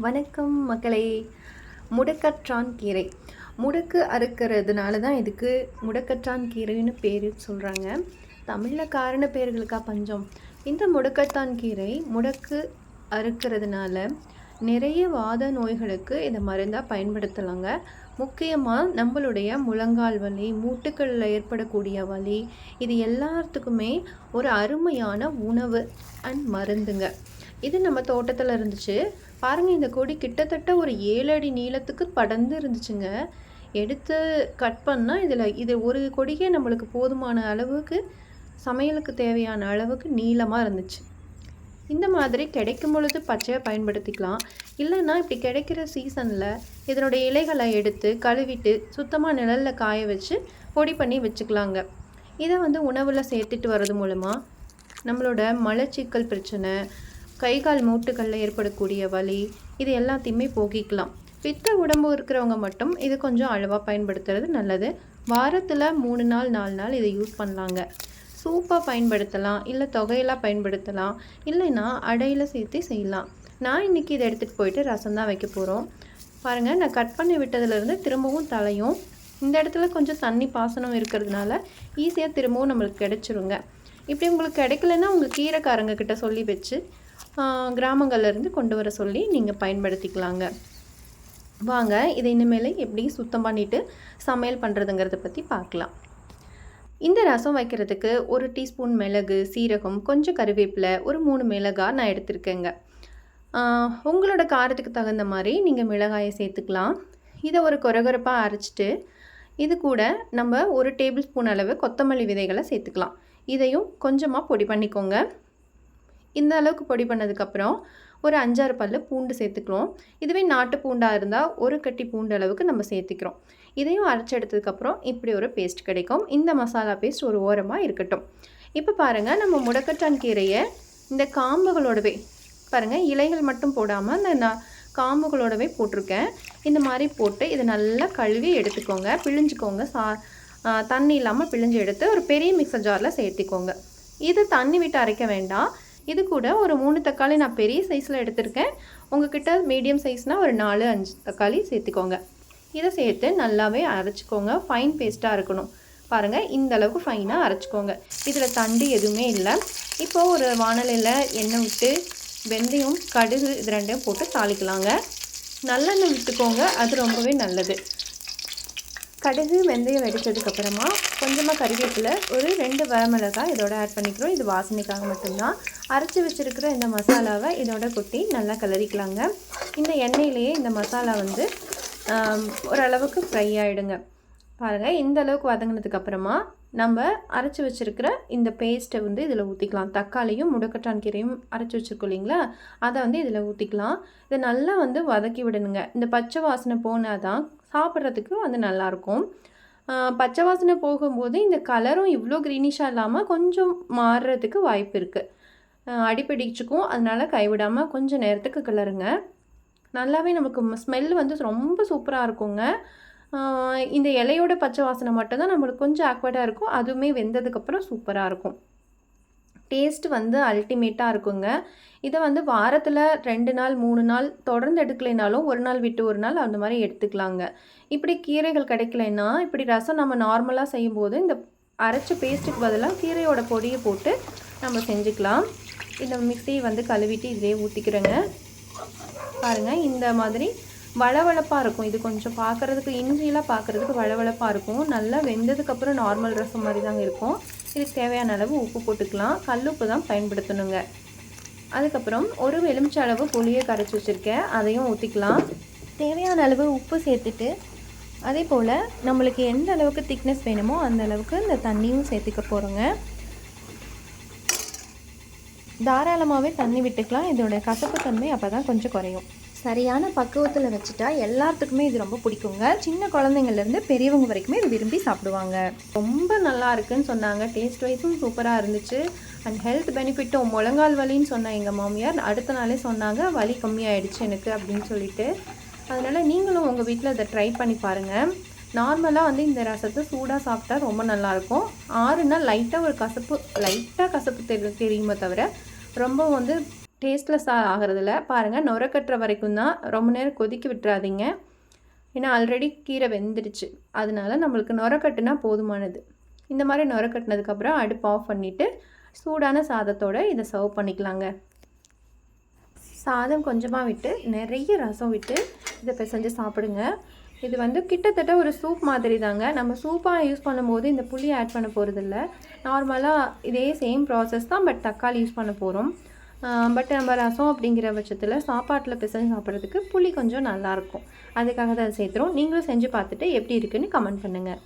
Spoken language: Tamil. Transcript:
வணக்கம் மக்களே. முடக்கற்றான் கீரை. முடக்கு அறுக்கிறதுனால தான் இதுக்கு முடக்கற்றான் கீரைன்னு பேர் சொல்கிறாங்க தமிழில் காரண பேர்களுக்கா பஞ்சம்? இந்த முடக்கத்தான் கீரை முடக்கு அறுக்கிறதுனால நிறைய வாத நோய்களுக்கு இதை மருந்தாக பயன்படுத்தலாங்க. முக்கியமாக நம்மளுடைய முழங்கால் வலி மூட்டுக்களில் ஏற்படக்கூடிய வலி இது எல்லாத்துக்குமே ஒரு அருமையான உணவு அண்ட் மருந்துங்க. இது நம்ம தோட்டத்தில் இருந்துச்சு. பாருங்கள் இந்த கொடி கிட்டத்தட்ட ஒரு ஏழு அடி நீளத்துக்கு படர்ந்து இருந்துச்சுங்க. எடுத்து கட் பண்ணால் இதில் இது ஒரு கொடியே நம்மளுக்கு போதுமான அளவுக்கு சமையலுக்கு தேவையான அளவுக்கு நீளமாக இருந்துச்சு. இந்த மாதிரி கிடைக்கும் பொழுது பச்சையாக பயன்படுத்திக்கலாம். இல்லைன்னா இப்படி கிடைக்கிற சீசனில் இதனுடைய இலைகளை எடுத்து கழுவிட்டு சுத்தமாக நிழலில் காய வச்சு பொடி பண்ணி வச்சுக்கலாங்க. இதை வந்து உணவில் சேர்த்துட்டு வர்றது மூலமாக நம்மளோட மலச்சிக்கல் பிரச்சனை கை கால் மூட்டுகளில் ஏற்படக்கூடிய வலி இது எல்லாத்தையுமே போக்கிக்கலாம். பித்த உடம்பு இருக்கிறவங்க மட்டும் இது கொஞ்சம் அளவாக பயன்படுத்துறது நல்லது. வாரத்தில் மூணு நாள் நாலு நாள் இதை யூஸ் பண்ணலாங்க. சூப்பாக பயன்படுத்தலாம் இல்லை தொகையெல்லாம் பயன்படுத்தலாம் இல்லைன்னா அடையில் சேர்த்து செய்யலாம். நான் இன்றைக்கி இதை எடுத்துகிட்டு போயிட்டு ரசம் தான் வைக்க போகிறோம் பாருங்கள் நான் கட் பண்ணி விட்டதுலேருந்து திரும்பவும் தலையும் இந்த இடத்துல கொஞ்சம் தண்ணி பாசனம் இருக்கிறதுனால ஈஸியாக திரும்பவும் நம்மளுக்கு கிடச்சிருங்க. இப்படி உங்களுக்கு கிடைக்கலன்னா உங்கள் கீரைக்காரங்க கிட்ட சொல்லி வச்சு கிராமங்கள்லேருந்து கொண்டு வர சொல்லி நீங்கள் பயன்படுத்திக்கலாங்க. வாங்க இதை இனிமேல் எப்படி சுத்தம் பண்ணிவிட்டு சமையல் பண்ணுறதுங்கிறத பற்றி பார்க்கலாம். இந்த ரசம் வைக்கிறதுக்கு ஒரு டீஸ்பூன் மிளகு சீரகம் கொஞ்சம் கருவேப்பிலை ஒரு மூணு மிளகாய் நான் எடுத்திருக்கேங்க. உங்களோட காரத்துக்கு தகுந்த மாதிரி நீங்கள் மிளகாயை சேர்த்துக்கலாம். இதை ஒரு கொரகொரப்பாக அரைச்சிட்டு இது கூட நம்ம ஒரு டேபிள் ஸ்பூன் அளவு கொத்தமல்லி விதைகளை சேர்த்துக்கலாம். இதையும் கொஞ்சமாக பொடி பண்ணிக்கோங்க. இந்த அளவுக்கு பொடி பண்ணதுக்கப்புறம் ஒரு அஞ்சாறு பல்லு பூண்டு சேர்த்துக்கிறோம். இதுவே நாட்டு பூண்டாக இருந்தால் ஒரு கட்டி பூண்டு அளவுக்கு நம்ம சேர்த்துக்கிறோம். இதையும் அரைச்சி எடுத்ததுக்கப்புறம் இப்படி ஒரு பேஸ்ட் கிடைக்கும். இந்த மசாலா பேஸ்ட் ஒரு ஓரமாக இருக்கட்டும். இப்போ பாருங்கள் நம்ம முடக்கட்டான் கீரையை இந்த காம்புகளோடவே பாருங்கள் இலைகள் மட்டும் போடாமல் இந்த நான் காம்புகளோடவே போட்டிருக்கேன். இந்த மாதிரி போட்டு இதை நல்லா கழுவி எடுத்துக்கோங்க. பிழிஞ்சுக்கோங்க. சா தண்ணி இல்லாமல் பிழிஞ்சு எடுத்து ஒரு பெரிய மிக்சர் ஜாரில் சேர்த்திக்கோங்க. இது தண்ணி விட்டு அரைக்க வேண்டாம். இது கூட ஒரு மூணு தக்காளி நான் பெரிய சைஸில் எடுத்திருக்கேன். உங்ககிட்ட மீடியம் சைஸ்னால் ஒரு நாலு அஞ்சு தக்காளி சேர்த்துக்கோங்க. இதை சேர்த்து நல்லாவே அரைச்சிக்கோங்க. ஃபைன் பேஸ்ட்டாக இருக்கணும். பாருங்கள் இந்த அளவுக்கு ஃபைனாக அரைச்சிக்கோங்க. இதில் தண்டு எதுவுமே இல்லை. இப்போ ஒரு வானலியில் எண்ணெய் விட்டு வெந்தயம் கடுகு இது ரெண்டையும் போட்டு தாளிக்கலாங்க. நல்லெண்ணெய் விட்டுக்கோங்க. அது ரொம்பவே நல்லது. கடுகு வெந்தயம் வெடிச்சதுக்கப்புறமா கொஞ்சமாக கறிவேப்பிலை ஒரு ரெண்டு வரமிளகாய் இதோட ஆட் பண்ணிக்கிறோம். இது வாசனைக்காக மட்டும்தான். அரைச்சி வச்சுருக்கிற இந்த மசாலாவை இதோட கொட்டி நல்லா கிளறிக்கலாங்க. இந்த எண்ணெயிலேயே இந்த மசாலா வந்து ஓரளவுக்கு ஃப்ரை ஆகிடுங்க பாருங்கள் இந்த அளவுக்கு வதங்கினதுக்கப்புறமா நம்ம அரைச்சி வச்சுருக்கிற இந்த பேஸ்ட்டை வந்து இதில் ஊற்றிக்கலாம் தக்காளியும் முடக்கட்டான் கீரையும் அரைச்சி வச்சுருக்கோம் இல்லைங்களா? அதை வந்து இதில் ஊற்றிக்கலாம் இதை நல்லா வந்து வதக்கி விடணுங்க. இந்த பச்சை வாசனை போனால் தான் சாப்பிட்றதுக்கு வந்து நல்லாயிருக்கும். பச்சை வாசனை போகும்போது இந்த கலரும் இவ்வளோ க்ரீனிஷாக இல்லாமல் கொஞ்சம் மாறுறதுக்கு வாய்ப்பு இருக்குது அடிப்பிடிச்சுக்கும். அதனால் கைவிடாமல் கொஞ்சம் நேரத்துக்கு கிளறுங்க. நல்லாவே நமக்கு ஸ்மெல் வந்து ரொம்ப சூப்பராக இருக்குங்க. இந்த இலையோட பச்சை வாசனை மட்டும்தான் நம்மளுக்கு கொஞ்சம் ஆக்வர்டாக இருக்கும். அதுவுமே வெந்ததுக்கப்புறம் சூப்பராக இருக்கும். டேஸ்ட் வந்து அல்டிமேட்டாக இருக்குங்க. இதை வந்து வாரத்தில் ரெண்டு நாள் மூணு நாள் தொடர்ந்து எடுக்கலைனாலும் ஒரு நாள் விட்டு ஒரு நாள் அந்த மாதிரி எடுத்துக்கலாங்க. இப்படி கீரைகள் கிடைக்கலைன்னா இப்படி ரசம் நம்ம நார்மலாக செய்யும்போது இந்த அரைச்ச பேஸ்ட்டுக்கு பதிலாக கீரையோட பொடியை போட்டு நம்ம செஞ்சுக்கலாம். இந்த மிக்சியை வந்து கழுவிட்டு இதிலே ஊற்றிக்கிறேங்க பாருங்கள் இந்த மாதிரி வளவளப்பாக இருக்கும். இது கொஞ்சம் பார்க்குறதுக்கு இஞ்சியெல்லாம் பார்க்குறதுக்கு வளவளப்பாக இருக்கும். நல்லா வெந்ததுக்கப்புறம் நார்மல் ரசம் மாதிரி தாங்க இருக்கும். இதுக்கு தேவையான அளவு உப்பு போட்டுக்கலாம். கல்லுப்பு தான் பயன்படுத்தணுங்க. அதுக்கப்புறம் ஒரு எலுமிச்ச அளவு புளியை கரைச்சி வச்சுருக்கேன். அதையும் ஊற்றிக்கலாம் தேவையான அளவு உப்பு சேர்த்துட்டு அதே போல் நம்மளுக்கு எந்த அளவுக்கு திக்னஸ் வேணுமோ அந்த அளவுக்கு இந்த தண்ணியும் சேர்த்துக்க போகிறோங்க தாராளமாகவே தண்ணி விட்டுக்கலாம். இதோட கசப்பு தன்மை அப்போ தான் கொஞ்சம் குறையும். சரியான பக்குவத்தில் வச்சுட்டா எல்லாத்துக்குமே இது ரொம்ப பிடிக்குங்க. சின்ன குழந்தைங்கள்லேருந்து பெரியவங்க வரைக்குமே இது விரும்பி சாப்பிடுவாங்க. ரொம்ப நல்லா இருக்குன்னு சொன்னாங்க. டேஸ்ட் வைஸும் சூப்பராக இருந்துச்சு. அண்ட் ஹெல்த் பெனிஃபிட்டும் முழங்கால் வலின்னு சொன்ன எங்கள் மாமியார் அடுத்த நாளே சொன்னாங்க. வலி கம்மியாயிடுச்சு எனக்கு அப்படின்னு சொல்லிட்டு. அதனால் நீங்களும் உங்கள் வீட்டில் இதை ட்ரை பண்ணி பாருங்கள் நார்மலாக வந்து இந்த ரசத்தை சூடாக சாப்பிட்டா ரொம்ப நல்லாயிருக்கும் ஆறுனா லைட்டாக ஒரு கசப்பு லைட்டாக கசப்பு தெரி தெரியுமே தவிர ரொம்ப வந்து டேஸ்ட்லெஸ்ஸாக ஆகிறதில்ல. பாருங்கள் நுரக்கட்டுற கட்டுற வரைக்கும் தான் ரொம்ப நேரம் கொதிக்க விட்டுறாதீங்க. ஏன்னா ஆல்ரெடி கீரை வெந்துடுச்சு. அதனால நம்மளுக்கு நுரக்கட்டுனா போதுமானது. இந்த மாதிரி நுரக்கட்டினதுக்கப்புறம் அடுப்பு ஆஃப் பண்ணிவிட்டு சூடான சாதத்தோடு இதை சர்வ் பண்ணிக்கலாங்க. சாதம் கொஞ்சமாக விட்டு நிறைய ரசம் விட்டு இதை பிசைஞ்சு சாப்பிடுங்க. இது வந்து கிட்டத்தட்ட ஒரு சூப் மாதிரி தாங்க நம்ம சூப்பாக யூஸ் பண்ணும்போது இந்த புளி ஆட் பண்ண போகிறதில்ல நார்மலாக இதே சேம் ப்ராசஸ் தான் பட் தக்காளி யூஸ் பண்ண போகிறோம் பட் நம்ம ரசம் அப்படிங்கிற பட்சத்தில் சாப்பாட்டில் பிசைஞ்சு சாப்பிட்றதுக்கு புளி கொஞ்சம் நல்லாயிருக்கும் அதுக்காக தான் அதை சேர்த்துறோம். நீங்களும் செஞ்சு பார்த்துட்டு எப்படி இருக்குன்னு கமெண்ட் பண்ணுங்கள்